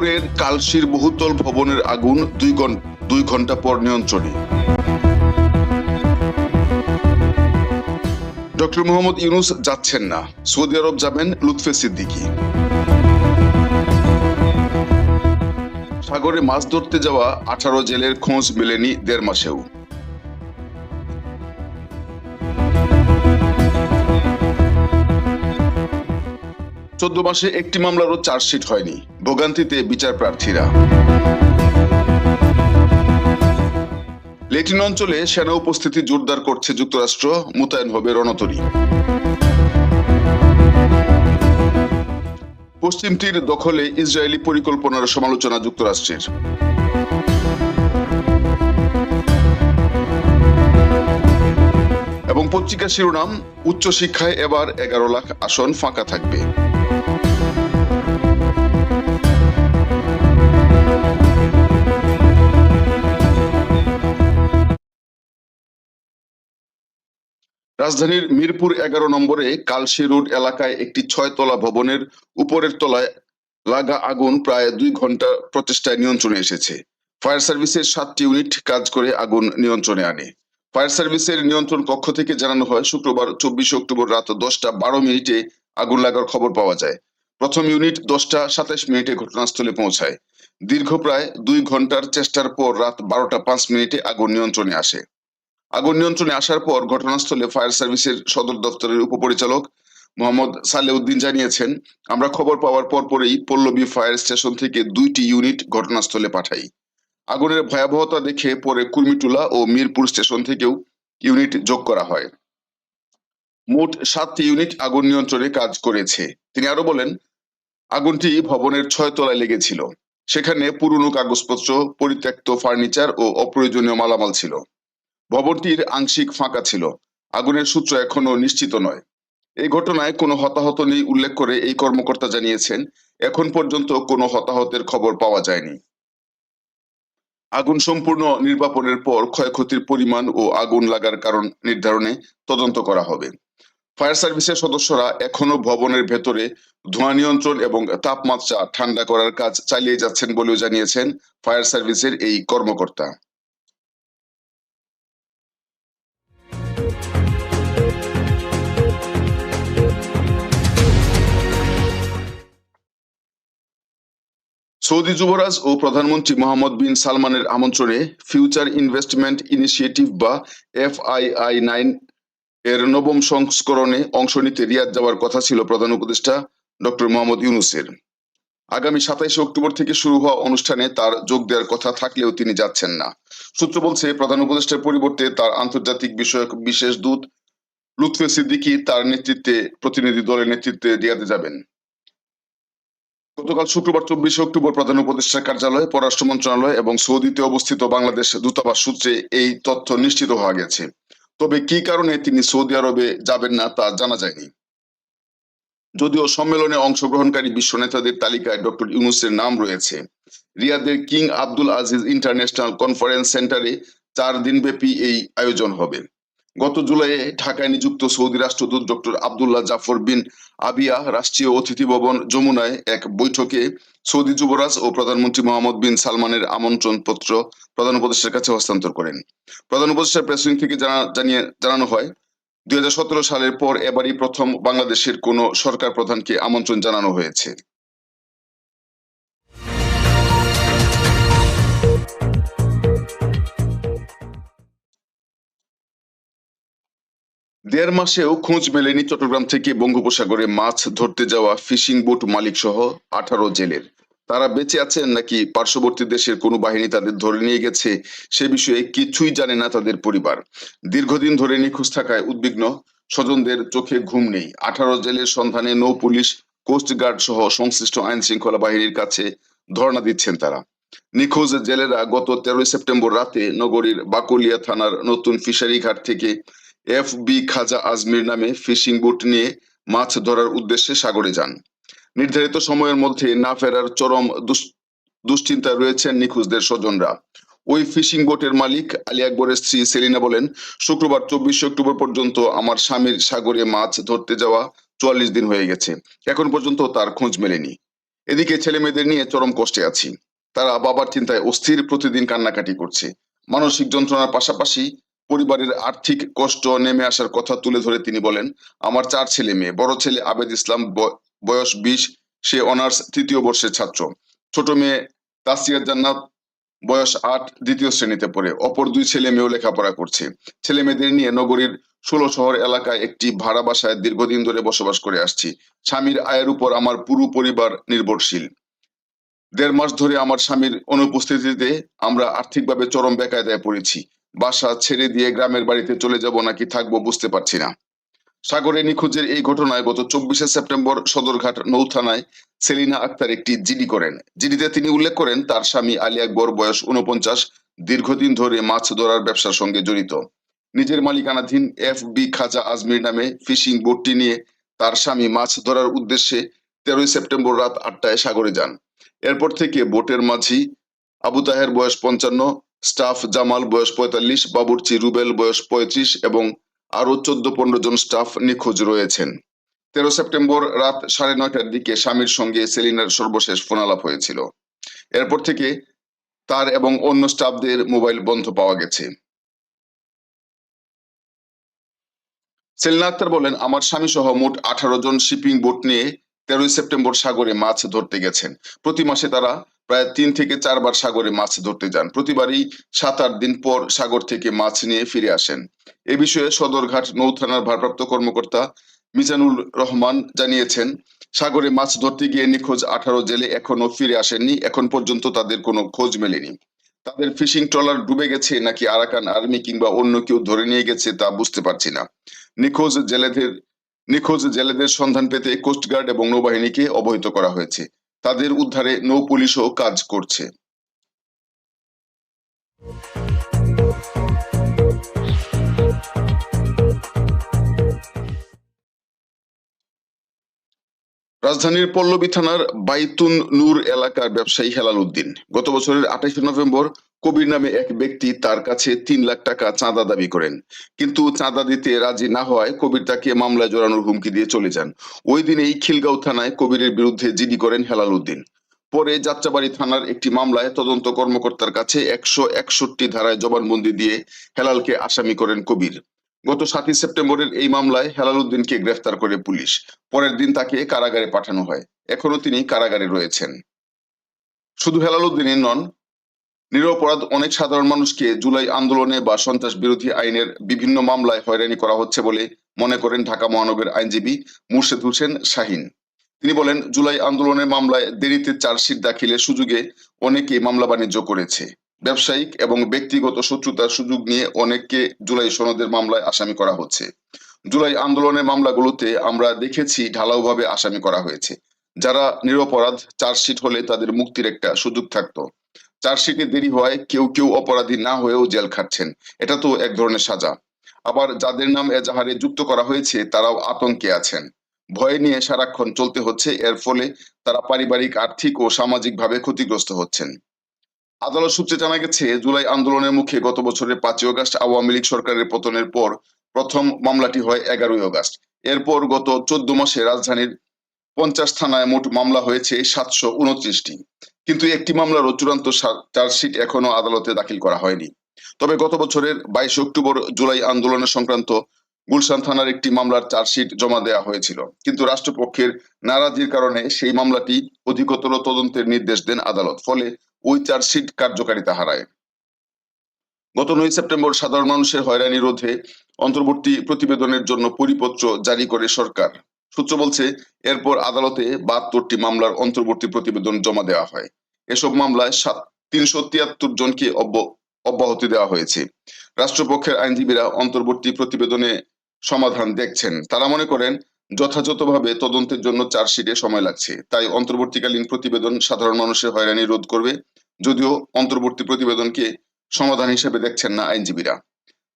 মিরপুরের কালশির বহুতল ভবনের আগুন দুই ঘণ্টা দুই ঘণ্টা পর নিয়ন্ত্রণে। ডক্টর মোহাম্মদ ইউনুস যাচ্ছেন না। সৌদি আরব যাবেন লুৎফে সিদ্দিকি। সাগরে মাছ ধরতে যাওয়া আঠারো জেলের খোঁজ মেলেনি দেড় মাসেও। চোদ্দ মাসে একটি মামলারও চার্জশিট হয়নি। ভোগান্তিতে বিচার প্রার্থীরা। লেটিন অঞ্চলে সেনা উপস্থিতি জোরদার করছে যুক্তরাষ্ট্র, মোতায়েন হবে রণতরী। পশ্চিম তীর দখলে ইসরায়েলি পরিকল্পনার সমালোচনা যুক্তরাষ্ট্রের। এবং পত্রিকা শিরোনাম, উচ্চশিক্ষায় এবার এগারো লাখ আসন ফাঁকা থাকবে। রাজধানীর মিরপুর এগারো নম্বরে কালশি রোড এলাকায় একটি ছয়তলা ভবনের উপরের তলায় লাগা আগুন প্রায় দুই ঘণ্টা প্রচেষ্টায় নিয়ন্ত্রণে এসেছে। ফায়ার সার্ভিসের সাতটি ইউনিট কাজ করে আগুন নিয়ন্ত্রণে আনে। ফায়ার সার্ভিসের নিয়ন্ত্রণ কক্ষ থেকে জানানো হয়, শুক্রবার চব্বিশে অক্টোবর রাত দশটা বারো মিনিটে আগুন লাগার খবর পাওয়া যায়। প্রথম ইউনিট দশটা সাতাশ মিনিটে ঘটনাস্থলে পৌঁছায়। দীর্ঘ প্রায় দুই ঘণ্টার চেষ্টার পর রাত বারোটা পাঁচ মিনিটে আগুন নিয়ন্ত্রণে আসে। আগুন নিয়ন্ত্রণে আসার পর ঘটনাস্থলে ফায়ার সার্ভিসের সদর দপ্তরের উপপরিচালক মোহাম্মদ সালেউদ্দিন জানিয়েছেন, আমরা খবর পাওয়ার পর পরেই পল্লবী ফায়ার স্টেশন থেকে দুইটি ইউনিট ঘটনাস্থলে পাঠাই। আগুনের ভয়াবহতা দেখে পরে কুর্মিটুলা ও মিরপুর স্টেশন থেকেও ইউনিট যোগ করা হয়। মোট সাতটি ইউনিট আগুন নিয়ন্ত্রণে কাজ করেছে। তিনি আরও বলেন, আগুনটি ভবনের ছয় তলায় লেগেছিল। সেখানে পুরনো কাগজপত্র, পরিত্যক্ত ফার্নিচার ও অপ্রয়োজনীয় মালামাল ছিল। ভবনটির আংশিক ফাঁকা ছিল। আগুনের সূত্র এখনও নিশ্চিত নয়। এই ঘটনায় কোনো হতাহত নেই উল্লেখ করে এই কর্মকর্তা জানিয়েছেন, এখন পর্যন্ত কোনো হতাহতের খবর পাওয়া যায়নি। আগুন সম্পূর্ণ নির্বাপনের পর ক্ষয়ক্ষতির পরিমাণ ও আগুন লাগার কারণ নির্ধারণে তদন্ত করা হবে। ফায়ার সার্ভিসের সদস্যরা এখনও ভবনের ভেতরে ধোঁয়া নিয়ন্ত্রণ এবং তাপমাত্রা ঠান্ডা করার কাজ চালিয়ে যাচ্ছেন বলেও জানিয়েছেন ফায়ার সার্ভিসের এই কর্মকর্তা। সৌদি যুবরাজ ও প্রধানমন্ত্রী মোহাম্মদ বিন সালমানের আমন্ত্রণে ফিউচার ইনভেস্টমেন্ট ইনিশিয়েটিভ বা এফআইআই নাইন এর নবম সংস্করণে অংশ নিতে রিয়াদ যাওয়ার কথা ছিল প্রধান উপদেষ্টা ডক্টর মোহাম্মদ ইউনুসের। আগামী সাতাইশে অক্টোবর থেকে শুরু হওয়া অনুষ্ঠানে তার যোগ দেওয়ার কথা থাকলেও তিনি যাচ্ছেন না। সূত্র বলছে, প্রধান উপদেষ্টার পরিবর্তে তার আন্তর্জাতিক বিষয়ক বিশেষ দূত লুৎফে সিদ্দিকী তার নেতৃত্বে প্রতিনিধি দলের নেতৃত্বে রিয়াদে যাবেন। গতকাল শুক্রবার চব্বিশে অক্টোবর প্রধান উপদেষ্টার কার্যালয়, পররাষ্ট্র মন্ত্রণালয় এবং সৌদিতে অবস্থিত বাংলাদেশ দূতাবাস সূত্রে এই তথ্য নিশ্চিত হওয়া গেছে। তবে কি কারণে তিনি সৌদি আরবে যাবেন না তা জানা যায়নি। যদিও সম্মেলনে অংশগ্রহণকারী বিশ্ব নেতাদের তালিকায় ডক্টর ইউনুসের নাম রয়েছে। রিয়াদের king Abdul Aziz international conference সেন্টারে চার দিনব্যাপী এই আয়োজন হবে। গত জুলাইয়ে ঢাকায় নিযুক্ত সৌদি রাষ্ট্রদূত doctor Abdullah Jafar bin Abiya রাষ্ট্রীয় অতিথি ভবন যমুনায় এক বৈঠকে সৌদি যুবরাজ ও প্রধানমন্ত্রী মোহাম্মদ বিন সালমানের আমন্ত্রণ পত্র প্রধান উপদেষ্টার কাছে হস্তান্তর করেন। প্রধান উপদেষ্টার প্রেস থেকে জানা জানিয়ে জানানো হয়, দুই হাজার সতেরো সালের পর এবারই প্রথম বাংলাদেশের কোনো সরকার প্রধানকে আমন্ত্রণ জানানো হয়েছে। দেড় মাসেও খোঁজ মেলেনি চট্টগ্রাম থেকে বঙ্গোপসাগরে মাছ ধরতে যাওয়া ফিশিং বোট মালিক সহ আঠারো জেলের। তারা বেঁচে আছেন নাকি পার্শ্ববর্তী দেশের কোনো বাহিনী তাদের ধরে নিয়ে গেছে সে বিষয়ে কিছুই জানে না তাদের পরিবার। দীর্ঘদিন ধরে নিখোঁজ থাকায় উদ্বিগ্ন স্বজনদের চোখে ঘুম নেই। আঠারো জেলের সন্ধানে নৌ পুলিশ কোস্টগার্ড সহ সংশ্লিষ্ট আইন শৃঙ্খলা বাহিনীর কাছে ধর্ণা দিচ্ছেন তারা। নিখোঁজ জেলেরা গত তেরোই সেপ্টেম্বর রাতে নগরীর বাকুলিয়া থানার নতুন ফিশারি ঘাট থেকে এফ বি খাজা আজমির নামে ফিশিং বোট নিয়ে মাছ ধরার উদ্দেশ্যে সাগরে যান। নির্ধারিত সময়ের মধ্যে না ফেরার চরম দুশ্চিন্তায় রয়েছেন নিখোঁজদের স্বজনরা। ওই ফিশিং বোটের মালিক আলী আকবরের স্ত্রী সেলিনা বলেন, শুক্রবার চব্বিশে অক্টোবর পর্যন্ত আমার স্বামীর সাগরে মাছ ধরতে যাওয়া চুয়াল্লিশ দিন হয়ে গেছে। এখন পর্যন্ত তার খোঁজ মেলেনি। এদিকে ছেলে মেয়েদের নিয়ে চরম কষ্টে আছি। তারা বাবার চিন্তায় অস্থির প্রতিদিন কান্নাকাটি করছে। মানসিক যন্ত্রণার পাশাপাশি পরিবারের আর্থিক কষ্ট নেমে আসার কথা তুলে ধরে তিনি বলেন, আমার চার ছেলে মেয়ে, বড় ছেলে আবেদ ইসলাম বয়স বিশ, সে অনার্স তৃতীয় বর্ষের ছাত্র। ছোট মেয়ে তাসিয়া জান্নাত, বয়স আট, দ্বিতীয় শ্রেণীতে পড়ে। অপর দুই ছেলে মেয়েও লেখাপড়া করছে। ছেলে মেয়েদের নিয়ে নগরীর ষোলো শহর এলাকায় একটি ভাড়া বাসায় দীর্ঘদিন ধরে বসবাস করে আসছি। স্বামীর আয়ের উপর আমার পুরো পরিবার নির্ভরশীল। দেড় মাস ধরে আমার স্বামীর অনুপস্থিতিতে আমরা আর্থিকভাবে চরম বেকায়দায় পড়েছি। বাসা ছেড়ে দিয়ে গ্রামের বাড়িতে চলে যাব নাকি থাকব বুঝতে পারছি না। সাগরে নিখোঁজের এই ঘটনায় গত চব্বিশে সেপ্টেম্বর সদরঘাট নৌ থানায় সেলিনা আক্তার একটি জিডি করেন। জিডিতে তিনি উল্লেখ করেন, তার স্বামী আলী আকবর বয়স উনপঞ্চাশ দীর্ঘদিন ধরে মাছ ধরার ব্যবসার সঙ্গে জড়িত। নিজের মালিকানাধীন এফ বি খাজা আজমির নামে ফিশিং বোটটি নিয়ে তার স্বামী মাছ ধরার উদ্দেশ্যে তেরোই সেপ্টেম্বর রাত আটটায় সাগরে যান। এরপর থেকে বোটের মাঝি আবু তাহের বয়স পঞ্চান্ন স্টাফ জামাল, বয়স পঁয়তাল্লিশ, বাবুর্চি, রুবেল, বয়স পঁয়ত্রিশ এবং আরও চোদ্দ পনেরো জন স্টাফ নিখোঁজ রয়েছেন। তেরো সেপ্টেম্বর রাত সাড়ে নয়টার দিকে স্বামীর সঙ্গে সেলিনার সর্বশেষ ফোনালাপ হয়েছিল। এরপর থেকে তার এবং অন্য স্টাফদের মোবাইল বন্ধ পাওয়া গেছে। সেলিনা আক্তার বলেন, আমার স্বামী সহ মোট আঠারো জন শিপিং বোট নিয়ে তেরোই সেপ্টেম্বর সাগরে মাছ ধরতে গেছেন। প্রতি মাসে তারা প্রায় তিন থেকে চারবার সাগরে মাছ ধরতে যান। প্রতিবারই সাত, আট দিন পর সাগর থেকে মাছ নিয়ে ফিরে আসেন। এ বিষয়ে সদরঘাট নৌ থানার ভারপ্রাপ্ত কর্মকর্তা মিজানুর রহমান জানিয়েছেন, সাগরে মাছ ধরতে গিয়ে নিখোঁজ আঠারো জেলে এখনও ফিরে আসেননি। এখন পর্যন্ত তাদের কোনো খোঁজ মেলেনি। তাদের ফিশিং ট্রলার ডুবে গেছে, নাকি আরাকান আর্মি কিংবা অন্য কেউ ধরে নিয়ে গেছে তা বুঝতে পারছি না। নিখোঁজ জেলেদের নিখোঁজ জেলেদের সন্ধান পেতে কোস্টগার্ড এবং নৌবাহিনীকে অবহিত করা হয়েছে। তাদের উদ্ধারে নৌ পুলিশও কাজ করছে। রাজধানীর পল্লবী থানার বাইতুন নূর এলাকার ব্যবসায়ী হেলাল উদ্দিন গত বছরের আঠাশে নভেম্বর কবির নামে এক ব্যক্তি তার কাছে তিন লাখ টাকা চাঁদা দাবি করেন। কিন্তু চাঁদা দিতে রাজি না হওয়ায় কবির তাকে মামলায় জড়ানোর হুমকি দিয়ে চলে যান। ওই দিনেই খিলগাঁও থানায় কবিরের বিরুদ্ধে জিডি করেন হেলাল উদ্দিন। পরে যাত্রাবাড়ি থানার একটি মামলায় তদন্ত কর্মকর্তার কাছে একশো একষট্টি ধারায় জবানবন্দি দিয়ে হেলালকে আসামি করেন কবির। গত সাতই সেপ্টেম্বরের এই মামলায় হেলাল উদ্দিনকে গ্রেফতার করে পুলিশ। পরের দিন তাকে কারাগারে পাঠানো হয়। এখনও তিনি কারাগারে রয়েছেন। শুধু হেলাল উদ্দিনই নন নিরপরাধ অনেক সাধারণ মানুষকে জুলাই আন্দোলনে বা সন্ত্রাস বিরোধী আইনের বিভিন্ন মামলায় হয়রানি করা হচ্ছে বলে মনে করেন ঢাকা মহানগরের আইনজীবী মুর্শেদ হোসেন শাহিন। তিনি বলেন, জুলাই আন্দোলনের মামলায় দেরিতে চার্জশিট দাখিলের সুযোগে অনেকে মামলা বাণিজ্য করেছে। ব্যবসায়িক এবং ব্যক্তিগত শত্রুতার সুযোগ নিয়ে অনেককে জুলাই সনদের মামলায় আসামি করা হচ্ছে। জুলাই আন্দোলনের মামলাগুলোতে আমরা দেখেছি ঢালাওভাবে আসামি করা হয়েছে। যারা নিরপরাধ চার্জশিট হলে তাদের মুক্তির একটা সুযোগ থাকতো। চার্জশিটে দেরি হওয়ায় কেউ কেউ অপরাধী না হয়েও জেল খাটছেন। এটা তো এক ধরনের সাজা। আবার যাদের নাম এজাহারে যুক্ত করা হয়েছে, তারাও আতঙ্কে আছেন। ভয় নিয়ে সারাক্ষণ চলতে হচ্ছে, এর ফলে তারা পারিবারিক, আর্থিক ও সামাজিকভাবে ক্ষতিগ্রস্ত হচ্ছেন। আদালত সূত্রে জানা গেছে, জুলাই আন্দোলনের মুখে গত বছরের পাঁচই অগাস্ট আওয়ামী লীগ সরকারের পতনের পর প্রথম মামলাটি হয় এগারোই অগাস্ট। এরপর গত চোদ্দ মাসে রাজধানীর পঞ্চাশ থানায় মোট মামলা হয়েছে সাতশো উনত্রিশটি। কিন্তু একটি মামলারও চূড়ান্ত চার্জশিট এখনও আদালতে দাখিল করা হয়নি। তবে গত বছরের বাইশ অক্টোবর জুলাই আন্দোলনের সংক্রান্ত গুলশান থানার একটি মামলার চার্জশিট জমা দেওয়া হয়েছিল। কিন্তু রাষ্ট্রপক্ষের নারাজির কারণে সেই মামলাটি অধিকতর তদন্তের নির্দেশ দেন আদালত, ফলে ওই চার্জশিট কার্যকারিতা হারায়। গত নয় সেপ্টেম্বর সাধারণ মানুষের হয়রানি রোধে অন্তর্বর্তী প্রতিবেদনের জন্য পরিপত্র জারি করে সরকার। সূত্র বলছে, এরপর আদালতে বাহাত্তরটি মামলার অন্তর্বর্তী প্রতিবেদন জমা দেওয়া হয়। এসব মামলায় সাত, তিনশো তিয়াত্তর জনকে অব্য- অব্যাহতি দেওয়া হয়েছে। রাষ্ট্রপক্ষের আইনজীবীরা অন্তর্বর্তী প্রতিবেদনে সমাধান দেখছেন। তারা মনে করেন, যথাযথভাবে তদন্তের জন্য চার্জশিটে সময় লাগছে। তাই অন্তর্বর্তীকালীন প্রতিবেদন সাধারণ মানুষের হয়রানি রোধ করবে, যদিও অন্তর্বর্তী প্রতিবেদনকে সমাধান হিসেবে দেখছেন না আইনজীবীরা।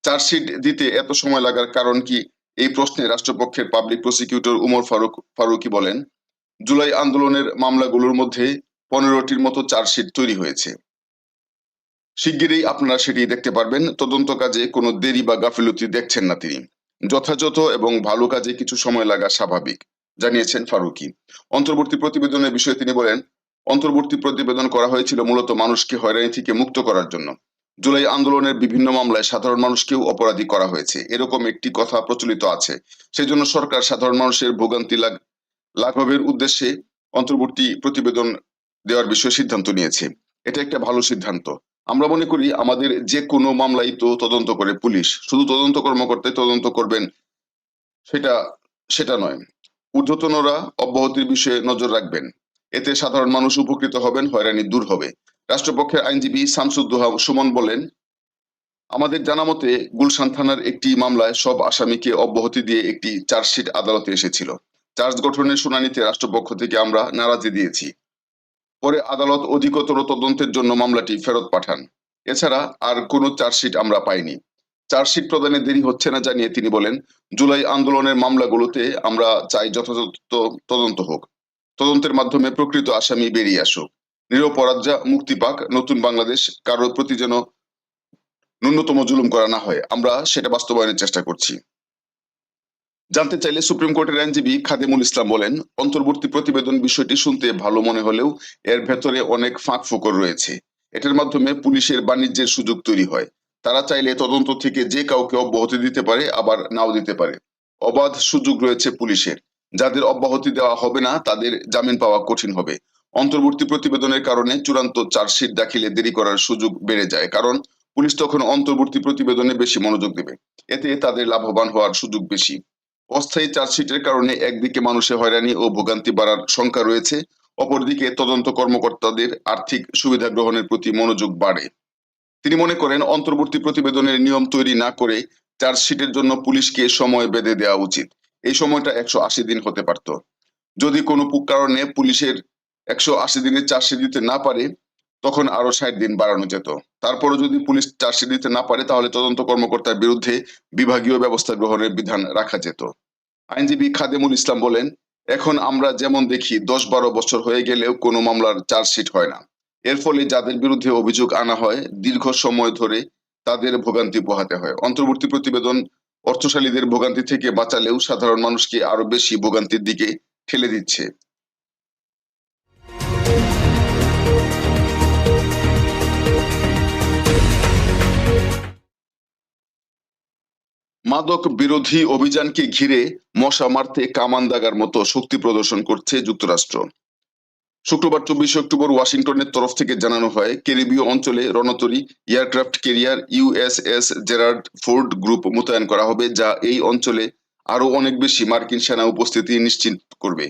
চার্জশিট দিতে এত সময় লাগার কারণ কি? এই প্রশ্নে রাষ্ট্রপক্ষের পাবলিক প্রসিকিউটর উমর ফারুক, ফারুকি বলেন, জুলাই আন্দোলনের মামলাগুলোর মধ্যে পনেরোটির মতো চার্জশিট তৈরি হয়েছে। শিগগিরই আপনারা সেটি দেখতে পারবেন। তদন্ত কাজে কোনো দেরি বা গাফিলতি দেখছেন না তিনি। যথাযথ এবং ভালো কাজে কিছু সময় লাগা স্বাভাবিক, জানিয়েছেন ফারুকি। অন্তর্বর্তী প্রতিবেদনের বিষয়ে তিনি বলেন, অন্তর্বর্তী প্রতিবেদন করা হয়েছিল মূলত মানুষকে হয়রানি থেকে মুক্ত করার জন্য। জুলাই আন্দোলনের বিভিন্ন মামলায় সাধারণ মানুষকেও অপরাধী করা হয়েছে। এরকম একটি কথা প্রচলিত আছে। সেই জন্য সরকার সাধারণ মানুষের ভোগান্তি লাগ, লাঘবের উদ্দেশ্যে অন্তর্বর্তী প্রতিবেদন দেওয়ার বিষয়ে সিদ্ধান্ত নিয়েছে। এটা একটা ভালো সিদ্ধান্ত। আমরা মনে করি আমাদের যে কোনো মামলাই তো তদন্ত করে পুলিশ। শুধু তদন্ত কর্মকর্তাই তদন্ত করবেন, সেটা সেটা নয়। ঊর্ধ্বতনরা অব্যাহতির বিষয়ে নজর রাখবেন। এতে সাধারণ মানুষ উপকৃত হবেন, হয়রানি দূর হবে। রাষ্ট্রপক্ষের আইনজীবী শামসুদ্দোহা সুমন বলেন, আমাদের জানা মতে গুলশান থানার একটি মামলায় সব আসামিকে অব্যাহতি দিয়ে একটি চার্জশিট আদালতে এসেছিল। চার্জ গঠনের শুনানিতে রাষ্ট্রপক্ষ থেকে আমরা নারাজি দিয়েছি। পরে আদালত অধিকতর তদন্তের জন্য মামলাটি ফেরত পাঠান। এছাড়া আর কোনো চার্জশিট আমরা পাইনি। চার্জশিট প্রদানে দেরি হচ্ছে না জানিয়ে তিনি বলেন, জুলাই আন্দোলনের মামলাগুলোতে আমরা চাই যথাযথ তদন্ত হোক। তদন্তের মাধ্যমে প্রকৃত আসামি বেরিয়ে আসুক। নিরপরাধা মুক্তি পাক, নতুন বাংলাদেশ কারোর প্রতি যেন ন্যূনতম জুলুম করা না হয়। আমরা সেটা বাস্তবায়নের চেষ্টা করছি। জানতে চাইলে সুপ্রিম কোর্টের আইনজীবী খাদিমুল ইসলাম বলেন, অন্তর্বর্তী প্রতিবেদন বিষয়টি শুনতে ভালো মনে হলেও এর ভেতরে অনেক ফাঁক ফোকর রয়েছে। এটার মাধ্যমে পুলিশের বাণিজ্যের সুযোগ তৈরি হয়। তারা চাইলে তদন্ত থেকে যে কাউকে অব্যাহতি দিতে পারে, আবার নাও দিতে পারে। অবাধ সুযোগ রয়েছে পুলিশের। যাদের অব্যাহতি দেওয়া হবে না, তাদের জামিন পাওয়া কঠিন হবে। অন্তর্বর্তী প্রতিবেদনের কারণে চূড়ান্ত চার্জশিট দাখিলে দেরি করার সুযোগ বেড়ে যায়, কারণ পুলিশ তখন অন্তর্বর্তী প্রতিবেদনে বেশি মনোযোগ দেবে। এতে তাদের লাভবান হওয়ার সুযোগ বেশি। অস্থায়ী চার্জশিটের কারণে একদিকে মানুষের হয়রানি ও ভোগান্তি বাড়ার শঙ্কা রয়েছে, অপরদিকে তদন্ত কর্মকর্তাদের আর্থিক সুবিধা গ্রহণের প্রতি মনোযোগ বাড়ে। তিনি মনে করেন, অন্তর্বর্তী প্রতিবেদনের নিয়ম তৈরি না করে চার্জশিটের জন্য পুলিশকে সময় বেঁধে দেওয়া উচিত। এই সময়টা একশো আশি দিন হতে পারত। যদি কোনো কারণে পুলিশের একশো আশি দিনের চার্জশিট দিতে না পারে তখন আরও ষাট দিন বাড়ানো যেত। তারপরও যদি পুলিশ চার্জশিট দিতে না পারে, তাহলে তদন্ত কর্মকর্তার বিরুদ্ধে বিভাগীয় ব্যবস্থা গ্রহণের বিধান রাখা যেত। আইনজীবী খাদেমুল ইসলাম বলেন, এখন আমরা যেমন দেখি দশ বারো বছর হয়ে গেলেও কোনো মামলার চার্জশিট হয় না। এর ফলে যাদের বিরুদ্ধে অভিযোগ আনা হয়, দীর্ঘ সময় ধরে তাদের ভোগান্তি পোহাতে হয়। অন্তর্বর্তী প্রতিবেদন অর্থশালীদের ভোগান্তি থেকে বাঁচালেও সাধারণ মানুষকে আরও বেশি ভোগান্তির দিকে ঠেলে দিচ্ছে। মাদক বিরোধী অভিযানকে ঘিরে মশা মারতে কামান দাগার মতো শক্তি প্রদর্শন করছে যুক্তরাষ্ট্র। শুক্রবার চব্বিশে অক্টোবর ওয়াশিংটনের তরফ থেকে জানানো হয়, ক্যারিবীয় অঞ্চলে রণতরী aircraft carrier USS Gerald Ford group মোতায়েন করা হবে, যা এই অঞ্চলে আরও অনেক বেশি মার্কিন সেনা উপস্থিতি নিশ্চিত করবে।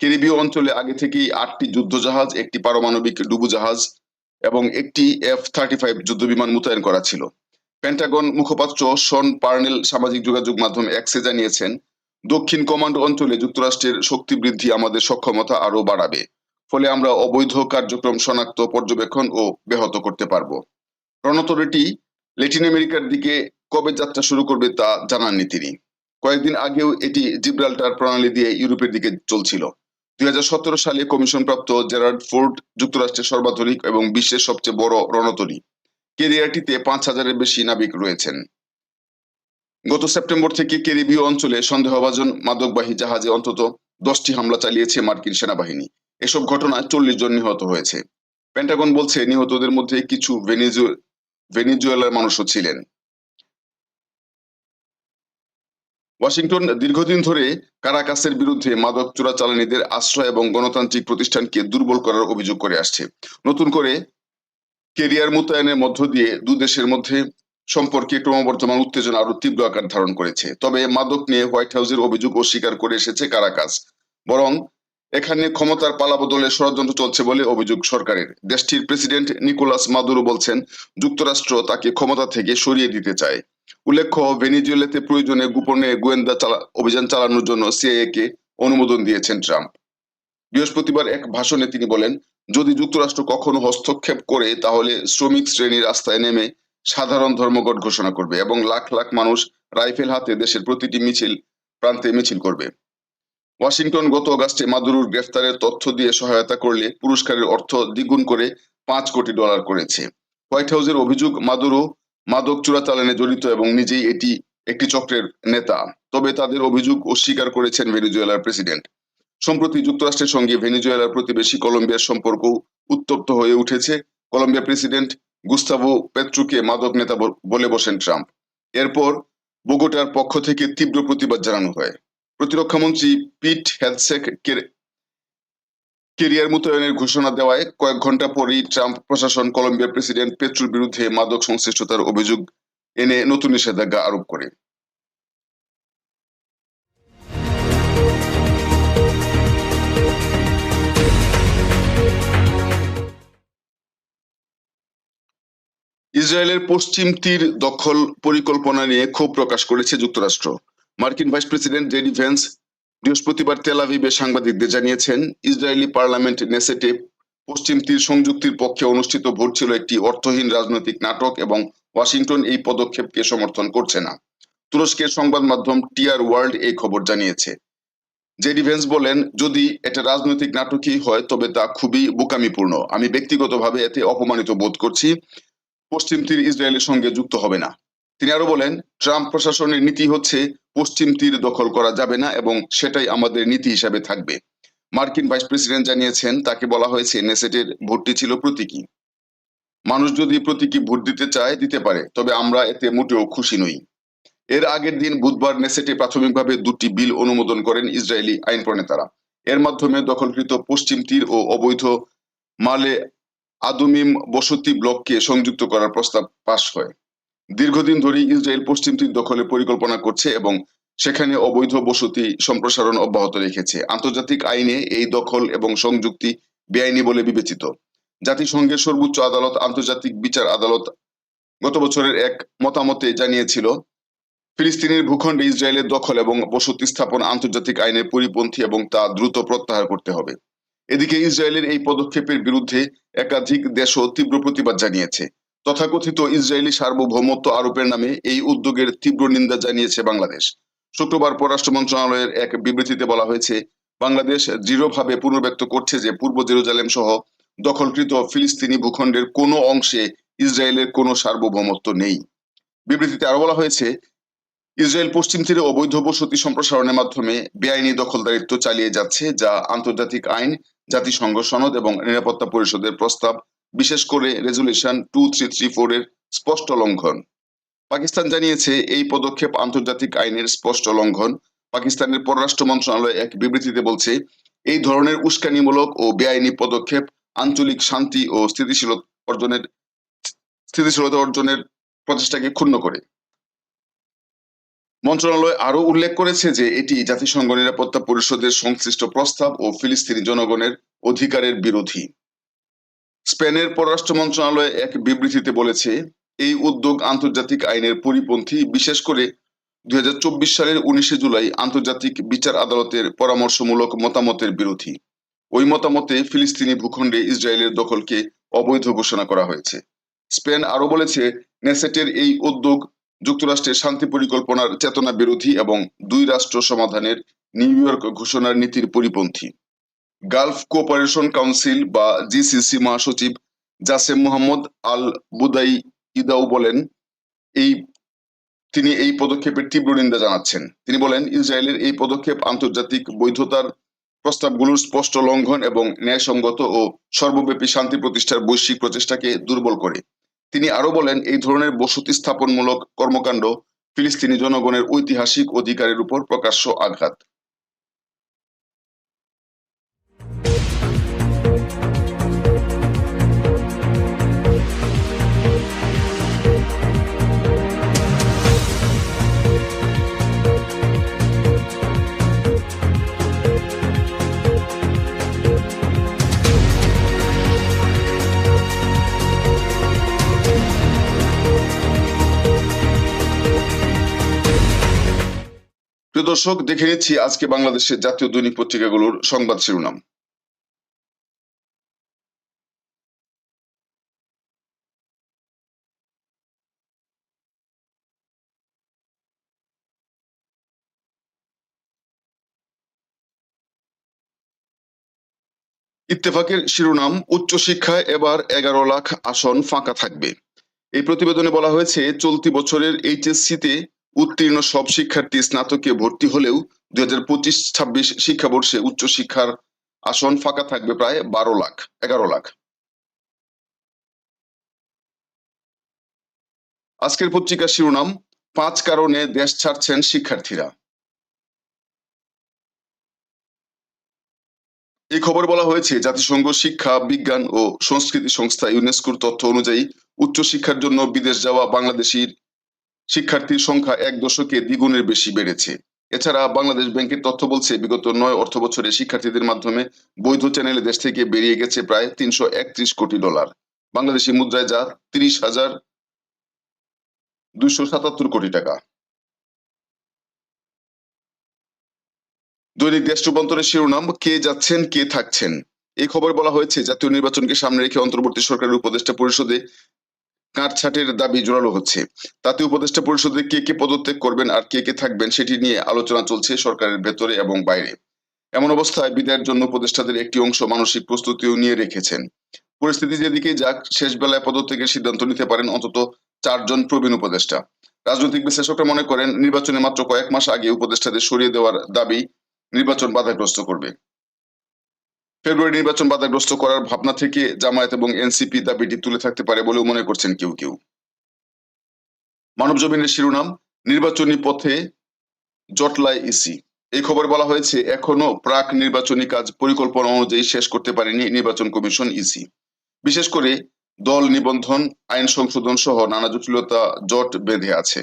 ক্যারিবীয় অঞ্চলে আগে থেকেই আটটি যুদ্ধজাহাজ, একটি পারমাণবিক ডুবুজাহাজ এবং একটি এফ থার্টি ফাইভ যুদ্ধবিমান মোতায়েন করা ছিল। পেন্টাগন মুখপাত্র শন পার্নেল সামাজিক যোগাযোগ মাধ্যম এক্সে জানিয়েছেন, দক্ষিণ কমান্ড অঞ্চলে যুক্তরাষ্ট্রের শক্তি বৃদ্ধি আমাদের সক্ষমতা আরও বাড়াবে। ফলে আমরা অবৈধ কার্যক্রম শনাক্ত, পর্যবেক্ষণ ও ব্যাহত করতে পারব। রণতরীটি ল্যাটিন আমেরিকার দিকে কবে যাত্রা শুরু করবে তা জানাননি তিনি। কয়েকদিন আগেও এটি জিব্রাল্টার প্রণালী দিয়ে ইউরোপের দিকে চলছিল। দুই হাজার সতেরো সালে কমিশন প্রাপ্ত জেরার্ড ফোর্ড যুক্তরাষ্ট্রের সর্বাধুনিক এবং বিশ্বের সবচেয়ে বড় রণতরী। কেরিয়ারটিতে পাঁচ হাজারের বেশি নাবিক রয়েছেন। গত সেপ্টেম্বর থেকে ক্যারিবীয় অঞ্চলে সন্দেহভাজন মাদকবাহী জাহাজে অন্তত দশটি হামলা চালিয়েছে মার্কিন সেনাবাহিনী। এসব ঘটনায় চল্লিশ জন নিহত হয়েছে। পেন্টাগন বলছে, নিহতদের মধ্যে কিছু ভেনিজু, ভেনিজুয়েলার মানুষও ছিলেন। ওয়াশিংটন দীর্ঘদিন ধরে কারাকাসের বিরুদ্ধে মাদক চোরাচালানিদের আশ্রয় এবং গণতান্ত্রিক প্রতিষ্ঠানকে দুর্বল করার অভিযোগ করে আসছে। নতুন করে কেরিয়ার মোতায়েনের মধ্য দিয়ে দু দেশের মধ্যে সম্পর্কে ক্রমবর্ধমান উত্তেজনা আরও তীব্র আকার ধারণ করেছে। তবে মাদক নিয়ে হোয়াইট হাউসের অভিযোগ অস্বীকার করে এসেছে কারাকাস। বরং এখানে ক্ষমতার পালাবদলের ষড়যন্ত্র চলছে বলে অভিযোগ সরকারের। দেশটির প্রেসিডেন্ট নিকোলাস মাদুরো বলছেন, যুক্তরাষ্ট্র তাকে ক্ষমতা থেকে সরিয়ে দিতে চায়। উল্লেখ্য, ভেনিজুয়েলাতে প্রয়োজনে গোপনে গোয়েন্দা চালা অভিযান চালানোর জন্য সিআইএ কে অনুমোদন দিয়েছেন ট্রাম্প। বৃহস্পতিবার এক ভাষণে তিনি বলেন যদি যুক্তরাষ্ট্র কখনো হস্তক্ষেপ করে, তাহলে শ্রমিক শ্রেণি রাস্তায় নেমে সাধারণ ধর্মঘট ঘোষণা করবে এবং লাখ লাখ মানুষ রাইফেল হাতে দেশের প্রতিটি মিছিল প্রান্তে মিছিল করবে। ওয়াশিংটন গত অগাস্টে মাদুরুর গ্রেফতারের তথ্য দিয়ে সহায়তা করলে পুরস্কারের অর্থ দ্বিগুণ করে পাঁচ কোটি ডলার করেছে। হোয়াইট হাউসের অভিযোগ মাদুরো মাদক চোরাচালানে জড়িত এবং নিজেই এটি একটি চক্রের নেতা। তবে তাদের অভিযোগ অস্বীকার করেছেন ভেনিজুয়েলার প্রেসিডেন্ট। সম্প্রতি যুক্তরাষ্ট্রের সঙ্গে ভেনেজুয়েলার প্রতিবেশী কলম্বিয়ার সম্পর্ক উত্তপ্ত হয়ে উঠেছে। কলম্বিয়া প্রেসিডেন্ট গুস্তাভো পেত্রুকে মাদক নেতা বলে বসেন ট্রাম্প। এরপর বোগোটার পক্ষ থেকে তীব্র প্রতিবাদ জানানো হয়। প্রতিরক্ষামন্ত্রী পিট হ্যাডসেক কেরিয়ার মোতায়েনের ঘোষণা দেওয়ায় কয়েক ঘণ্টা পরেই ট্রাম্প প্রশাসন কলম্বিয়ার প্রেসিডেন্ট পেট্রোর বিরুদ্ধে মাদক সংশ্লিষ্টতার অভিযোগ এনে নতুন নিষেধাজ্ঞা আরোপ করে। ইসরায়েলের পশ্চিম তীর দখল পরিকল্পনা নিয়ে ক্ষোভ প্রকাশ করেছে যুক্তরাষ্ট্র। মার্কিন ভাইস প্রেসিডেন্ট জেডি ভ্যান্স বৃহস্পতিবার তেলাভিবে সাংবাদিকদের জানিয়েছেন, ইসরায়েলি পার্লামেন্ট নেসেটে পশ্চিম তীর সংযুক্তির পক্ষে অনুষ্ঠিত ভোট ছিল একটি অর্থহীন রাজনৈতিক নাটক এবং ওয়াশিংটন এই পদক্ষেপকে সমর্থন করছে না। তুরস্কের সংবাদ মাধ্যম টিআর ওয়ার্ল্ড এই খবর জানিয়েছে। জেডি ভেন্স বলেন, যদি এটা রাজনৈতিক নাটকই হয়, তবে তা খুবই বোকামিপূর্ণ। আমি ব্যক্তিগতভাবে এতে অপমানিত বোধ করছি। পশ্চিম তীর ইসরায়েলের সঙ্গে যুক্ত হবে না। তিনি আরও বলেন, ট্রাম্প প্রশাসনের নীতি হচ্ছে, পশ্চিম তীর দখল করা যাবে না এবং সেটাই আমাদের নীতি হিসাবে থাকবে। মার্কিন ভাইস প্রেসিডেন্ট জানিয়েছেন, তাকে বলা হয়েছে, নেসেটের ভোটটি ছিল প্রতীকী। মানুষ যদি প্রতীকী ভোট দিতে চায়, দিতে পারে, তবে আমরা এতে মোটেও খুশি নই। এর আগের দিন বুধবার নেসেটে প্রাথমিকভাবে দুটি বিল অনুমোদন করেন ইসরায়েলি আইন প্রণেতারা এর মাধ্যমে দখলকৃত পশ্চিম তীর ও অবৈধ মালে আদুমিম বসতি ব্লককে সংযুক্ত করার প্রস্তাব পাশ হয়। দীর্ঘদিন ধরে ইসরায়েল পশ্চিম তীর দখলে পরিকল্পনা করছে এবং সেখানে অবৈধ বসতি সম্প্রসারণ অব্যাহত রেখেছে। আন্তর্জাতিক আইনে এই দখল এবং সংযুক্তি বেআইনি বলে বিবেচিত। জাতিসংঘের সর্বোচ্চ আদালত আন্তর্জাতিক বিচার আদালত গত বছরের এক মতামতে জানিয়েছিল, ফিলিস্তিনের ভূখণ্ডে ইসরায়েলের দখল এবং বসতি স্থাপন আন্তর্জাতিক আইনের পরিপন্থী এবং তা দ্রুত প্রত্যাহার করতে হবে। এদিকে ইসরায়েলের এই পদক্ষেপের বিরুদ্ধে একাধিক দেশও তীব্র প্রতিবাদ জানিয়েছে। তথাকথিত ইসরায়েলি সার্বভৌমত্ব আরোপের নামে এই উদ্যোগের তীব্র নিন্দা জানিয়েছে বাংলাদেশ। শুক্রবার পররাষ্ট্র মন্ত্রণালয়ের এক বিবৃতিতে বলা হয়েছে, বাংলাদেশ দৃঢ়ভাবে পুনর্ব্যক্ত করছে যে পূর্ব জেরুজালেম সহ দখলকৃত ফিলিস্তিনি ভূখণ্ডের কোনো অংশে ইসরায়েলের কোনো সার্বভৌমত্ব নেই। বিবৃতিতে আরও বলা হয়েছে, ইসরায়েল পশ্চিম তীরে অবৈধ বসতি সম্প্রসারণের মাধ্যমে বেআইনি দখলদারিত্ব চালিয়ে যাচ্ছে, যা আন্তর্জাতিক আইন জাতিসংঘ সনদ এবং নিরাপত্তা পরিষদের প্রস্তাব, বিশেষ করে resolution two three three four এর স্পষ্ট লঙ্ঘন। পাকিস্তান জানিয়েছে এই পদক্ষেপ আন্তর্জাতিক আইনের স্পষ্ট লঙ্ঘন। পাকিস্তানের পররাষ্ট্র মন্ত্রণালয় এক বিবৃতিতে বলছে, এই ধরনের উস্কানিমূলক ও বেআইনি পদক্ষেপ আঞ্চলিক শান্তি ও স্থিতিশীলতা অর্জনের স্থিতিশীলতা অর্জনের প্রচেষ্টাকে ক্ষুণ্ণ করে। মন্ত্রণালয় আরও উল্লেখ করেছে যে এটি জাতিসংঘ নিরাপত্তা পরিষদের সংশ্লিষ্ট প্রস্তাব ও ফিলিস্তিনি জনগণের অধিকারের বিরোধী। স্পেনের পররাষ্ট্র মন্ত্রণালয় এক বিবৃতিতে বলেছে, এই উদ্যোগ আন্তর্জাতিক আইনের পরিপন্থী, বিশেষ করে দুই হাজার চব্বিশ সালের উনিশে জুলাই আন্তর্জাতিক বিচার আদালতের পরামর্শমূলক মতামতের বিরোধী। ওই মতামতে ফিলিস্তিনি ভূখণ্ডে ইসরায়েলের দখলকে অবৈধ ঘোষণা করা হয়েছে। স্পেন আরও বলেছে, নেসেটের এই উদ্যোগ যুক্তরাষ্ট্রের শান্তি পরিকল্পনার চেতনা বিরোধী এবং দুই রাষ্ট্র সমাধানের নিউ ইয়র্ক ঘোষণার নীতির পরিপন্থী। গালফ কোঅপারেশন কাউন্সিল বা জিসিসি মহাসচিব জাসেম মোহাম্মদ আল বুদাই ইদাও বলেন, এই তিনি এই পদক্ষেপের তীব্র নিন্দা জানাচ্ছেন। তিনি বলেন, ইসরায়েলের এই পদক্ষেপ আন্তর্জাতিক বৈধতার প্রস্তাবগুলোর স্পষ্ট লঙ্ঘন এবং ন্যায়সঙ্গত ও সর্বব্যাপী শান্তি প্রতিষ্ঠার বৈশ্বিক প্রচেষ্টাকে দুর্বল করে। তিনি আরও বলেন, এই ধরনের বসতি স্থাপনমূলক কর্মকাণ্ড ফিলিস্তিনি জনগণের ঐতিহাসিক অধিকারের উপর প্রকাশ্য আঘাত। প্রিয় দর্শক, দেখে নিচ্ছি আজকে বাংলাদেশের জাতীয় দৈনিক পত্রিকাগুলোর সংবাদ শিরোনাম। ইত্তেফাকের শিরোনাম উচ্চশিক্ষায় এবার এগারো লাখ আসন ফাঁকা থাকবে। এই প্রতিবেদনে বলা হয়েছে, চলতি বছরের এইচএসসিতে উত্তীর্ণ সব শিক্ষার্থী স্নাতকে ভর্তি হলেও দুই হাজার পঁচিশ, ছাব্বিশ শিক্ষাবর্ষে উচ্চশিক্ষার আসন ফাঁকা থাকবে প্রায় বারো লাখ, এগারো লাখ। আজকের পত্রিকার শিরোনাম, পাঁচ কারণে দেশ ছাড়ছেন শিক্ষার্থীরা। এই খবর বলা হয়েছে, জাতিসংঘ শিক্ষা, বিজ্ঞান ও সংস্কৃতি সংস্থা ইউনেস্কোর তথ্য অনুযায়ী উচ্চশিক্ষার জন্য বিদেশ যাওয়া বাংলাদেশির শিক্ষার্থীর সংখ্যা এক দশকে দ্বিগুণের বেশি বেড়েছে। এছাড়া বাংলাদেশ ব্যাংকের তথ্য বলছে, বিগত নয় অর্থ বছরে শিক্ষার্থীদের মাধ্যমে বৈধ চ্যানেলে দেশ থেকে বেরিয়ে গেছে প্রায় তিনশো একত্রিশ কোটি ডলার। বাংলাদেশি মুদ্রায় যা তিরিশ হাজার দুইশো সাতাত্তর কোটি টাকা। দৈনিক দেশ রূপান্তরের শিরোনাম, কে যাচ্ছেন, কে থাকছেন? এই খবর বলা হয়েছে, জাতীয় নির্বাচনকে সামনে রেখে অন্তর্বর্তী সরকারের উপদেষ্টা পরিষদে কাটছাটের দাবি জোরালো হচ্ছে। তাতে উপদেষ্টা পরিষদে কে কে পদত্যাগ করবেন আর কে কে থাকবেন সেটি নিয়ে আলোচনা চলছে সরকারের ভেতরে এবং বাইরে। এমন অবস্থায় বিদায়ের জন্য উপদেষ্টাদের একটি অংশ মানসিক প্রস্তুতিও নিয়ে রেখেছেন। পরিস্থিতি যেদিকে যাক, শেষ বেলায় পদত্যাগের সিদ্ধান্ত নিতে পারেন অন্তত চারজন প্রবীণ উপদেষ্টা। রাজনৈতিক বিশ্লেষকরা মনে করেন, নির্বাচনে মাত্র কয়েক মাস আগে উপদেষ্টাদের সরিয়ে দেওয়ার দাবি নির্বাচন বাধাগ্রস্ত করবে। ফেব্রুয়ারি নির্বাচন বাধাগ্রস্ত করার ভাবনা থেকে জামায়াত এবং এনসিপি দাবিটি তুলে থাকতে পারে বলেও মনে করছেন কেউ কেউ। মানব জমিনের শিরোনাম, নির্বাচনী পথে জটলায় ইসি। এই খবর বলা হয়েছে এখনও প্রাক নির্বাচনী কাজ পরিকল্পনা অনুযায়ী শেষ করতে পারেনি নির্বাচন কমিশন ইসি। বিশেষ করে দল নিবন্ধন, আইন সংশোধন সহ নানা জটিলতা জট বেঁধে আছে।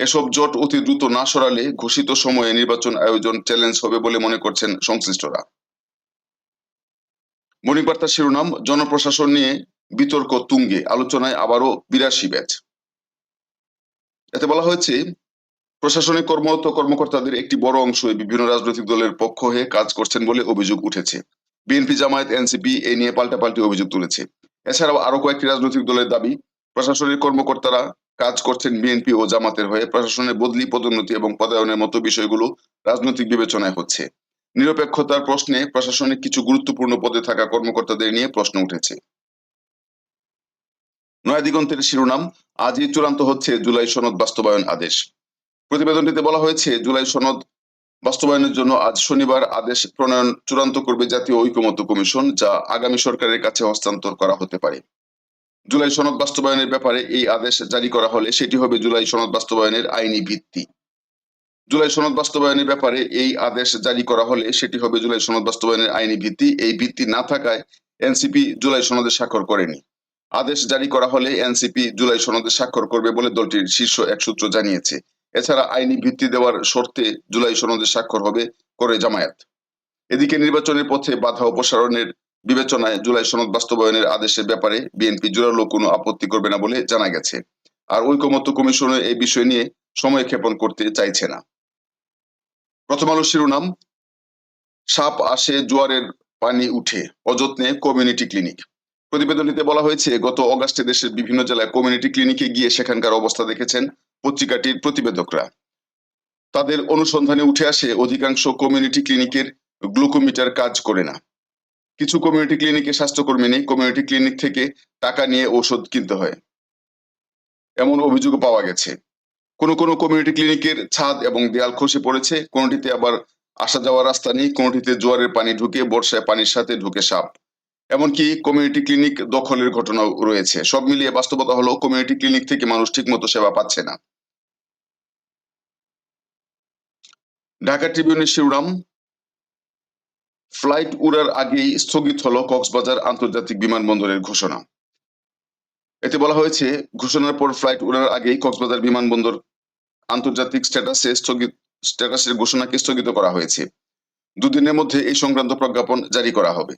এসব জট অতি দ্রুত না সরালে ঘোষিত সময়ে নির্বাচন আয়োজন চ্যালেঞ্জ হবে বলে মনে করছেন সংশ্লিষ্টরা। মর্নিং শিরোনাম, জনপ্রশাসন নিয়ে বিতর্ক তুঙ্গে, আলোচনায় আবারও বিরাশি ব্যাচ। এতে বলা হয়েছে, প্রশাসনিক কর্মরত কর্মকর্তাদের একটি বড় অংশ বিভিন্ন রাজনৈতিক দলের পক্ষ হয়ে কাজ করছেন বলে অভিযোগ উঠেছে। বিএনপি জামায়াত, এনসিপি এ নিয়ে পাল্টাপাল্টি অভিযোগ তুলেছে। এছাড়াও আরও কয়েকটি রাজনৈতিক দলের দাবি, প্রশাসনিক কর্মকর্তারা কাজ করছেন বিএনপি ও জামাতের হয়ে। প্রশাসনের বদলি পদোন্নতি এবং পদায়নের মতো বিষয়গুলো রাজনৈতিক বিবেচনায় হচ্ছে। নিরপেক্ষতার প্রশ্নে প্রশাসনিক কিছু গুরুত্বপূর্ণ পদে থাকা কর্মকর্তাদের নিয়ে প্রশ্ন উঠেছে। নয়া দিগন্তের শিরোনাম, আজই চূড়ান্ত হচ্ছে জুলাই সনদ বাস্তবায়ন আদেশ। প্রতিবেদনটিতে বলা হয়েছে, জুলাই সনদ বাস্তবায়নের জন্য আজ শনিবার আদেশ প্রণয়ন চূড়ান্ত করবে জাতীয় ঐকমত্য কমিশন, যা আগামী সরকারের কাছে হস্তান্তর করা হতে পারে। জুলাই সনদ বাস্তবায়নের ব্যাপারে এই আদেশ জারি করা হলে সেটি হবে জুলাই সনদ বাস্তবায়নের আইনি ভিত্তি। জুলাই সনদ বাস্তবায়নের ব্যাপারে এই আদেশ জারি করা হলে সেটি হবে জুলাই সনদ বাস্তবায়নের আইনি ভিত্তি। এই ভিত্তি না থাকায় এনসিপি জুলাই সনদে স্বাক্ষর করেনি। আদেশ জারি করা হলে এনসিপি জুলাই সনদে স্বাক্ষর করবে বলে দলটির শীর্ষ এক সূত্র জানিয়েছে। এছাড়া আইনি ভিত্তি দেওয়ার শর্তে জুলাই সনদে স্বাক্ষর হবে করে জামায়াত। এদিকে নির্বাচনের পথে বাধা অপসারণের বিবেচনায় জুলাই সনদ বাস্তবায়নের আদেশের ব্যাপারে বিএনপি জোরালো কোনো আপত্তি করবে না বলে জানা গেছে। আর ঐকমত্য কমিশনে এই বিষয় নিয়ে সময় ক্ষেপণ করতে চাইছে না। প্রথম আলো শিরোনাম, সাপ আসে জোয়ারের পানি উঠে, অযত্নে কমিউনিটি ক্লিনিক প্রতিবেদনটিতে বলা হয়েছে, গত অগাস্টে দেশের বিভিন্ন জেলায় কমিউনিটি ক্লিনিকে গিয়ে সেখানকার অবস্থা দেখেছেন পত্রিকাটির প্রতিবেদকরা। তাদের অনুসন্ধানে উঠে আসে, অধিকাংশ কমিউনিটি ক্লিনিকের গ্লুকোমিটার কাজ করে না। কিছু কমিউনিটি ক্লিনিকে স্বাস্থ্যকর্মী নেই কমিউনিটি ক্লিনিক থেকে টাকা নিয়ে ঔষধ কিনতে হয়। এমন অভিযোগ পাওয়া গেছে। কোনো কোনো কমিউনিটি ক্লিনিকের ছাদ এবং দেয়াল খসে পড়েছে। কোনোটিতে আবার আসা যাওয়ার রাস্তা নেই, কোনোটিতে জোয়ারের পানি ঢুকে বর্ষায় পানির সাথে ঢুকে সাপ। এমনকি কমিউনিটি ক্লিনিক দখলের ঘটনাও রয়েছে। সব মিলিয়ে বাস্তবতা হলো কমিউনিটি ক্লিনিক থেকে মানুষ ঠিকমতো সেবা পাচ্ছে না। ঢাকা ট্রিবিউনের শিরোনাম, ফ্লাইট উড়ার আগেই স্থগিত হলো কক্সবাজার আন্তর্জাতিক বিমানবন্দরের ঘোষণা। এতে বলা হয়েছে, ঘোষণার পর ফ্লাইট উড়ার আগেই কক্সবাজার বিমানবন্দর আন্তর্জাতিক স্ট্যাটাসে স্থগিত, স্ট্যাটাসের ঘোষণাকে স্থগিত করা হয়েছে। দুদিনের মধ্যে এই সংক্রান্ত প্রজ্ঞাপন জারি করা হবে।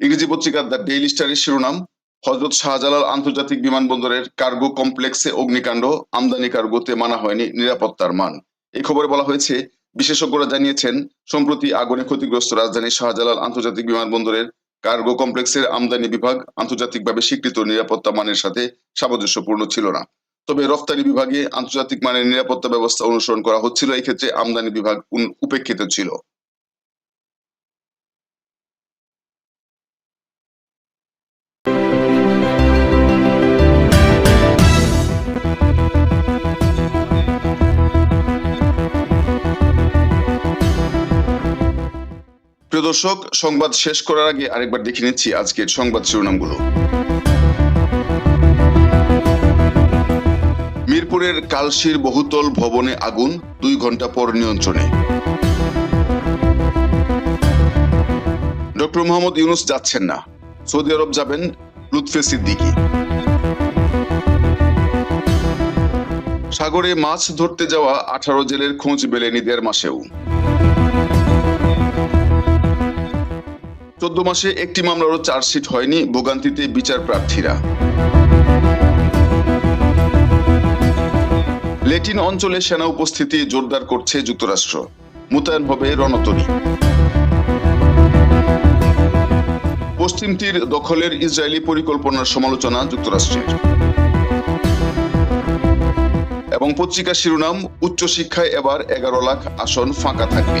ইংরেজি পত্রিকা দ্য ডেইলি স্টারের শিরোনাম, হজরত শাহজালাল আন্তর্জাতিক বিমানবন্দরের কার্গো কমপ্লেক্সে অগ্নিকাণ্ড, আমদানি কার্গোতে মানা হয়নি নিরাপত্তার মান। এই খবরে বলা হয়েছে, বিশেষজ্ঞরা জানিয়েছেন, সম্প্রতি আগুনে ক্ষতিগ্রস্ত রাজধানী শাহজালাল আন্তর্জাতিক বিমানবন্দরের কার্গো কমপ্লেক্সের আমদানি বিভাগ আন্তর্জাতিকভাবে স্বীকৃত নিরাপত্তা মানের সাথে সামঞ্জস্যপূর্ণ ছিল না। তবে রফতানি বিভাগে আন্তর্জাতিক মানের নিরাপত্তা ব্যবস্থা অনুসরণ করা হচ্ছিল, এক্ষেত্রে ক্ষেত্রে আমদানি বিভাগ উপেক্ষিত ছিল। প্রিয় দর্শক, সংবাদ শেষ করার আগে আরেকবার দেখে নিচ্ছি আজকের সংবাদ শিরোনামগুলো। মিরপুরের কালশির বহুতল ভবনে আগুন দুই ঘণ্টা পর নিয়ন্ত্রণে। ডক্টর মোহাম্মদ ইউনুস যাচ্ছেন না। সৌদি আরব যাবেন লুৎফে সিদ্দিকী। সাগরে মাছ ধরতে যাওয়া আঠারো জেলের খোঁজ মেলেনি দেড় মাসেও। চোদ্দ মাসে একটি মামলারও চার্জশিট হয়নি ভোগান্তিতে বিচার প্রার্থীরা। লেটিন অঞ্চলে সেনা উপস্থিতি জোরদার করছে যুক্তরাষ্ট্র। মোতায়েন হবে রণতরী। পশ্চিম তীর দখলের ইসরায়েলি পরিকল্পনার সমালোচনা যুক্তরাষ্ট্রের। এবং পত্রিকা শিরোনাম, উচ্চশিক্ষায় এবার এগারো লাখ আসন ফাঁকা থাকবে।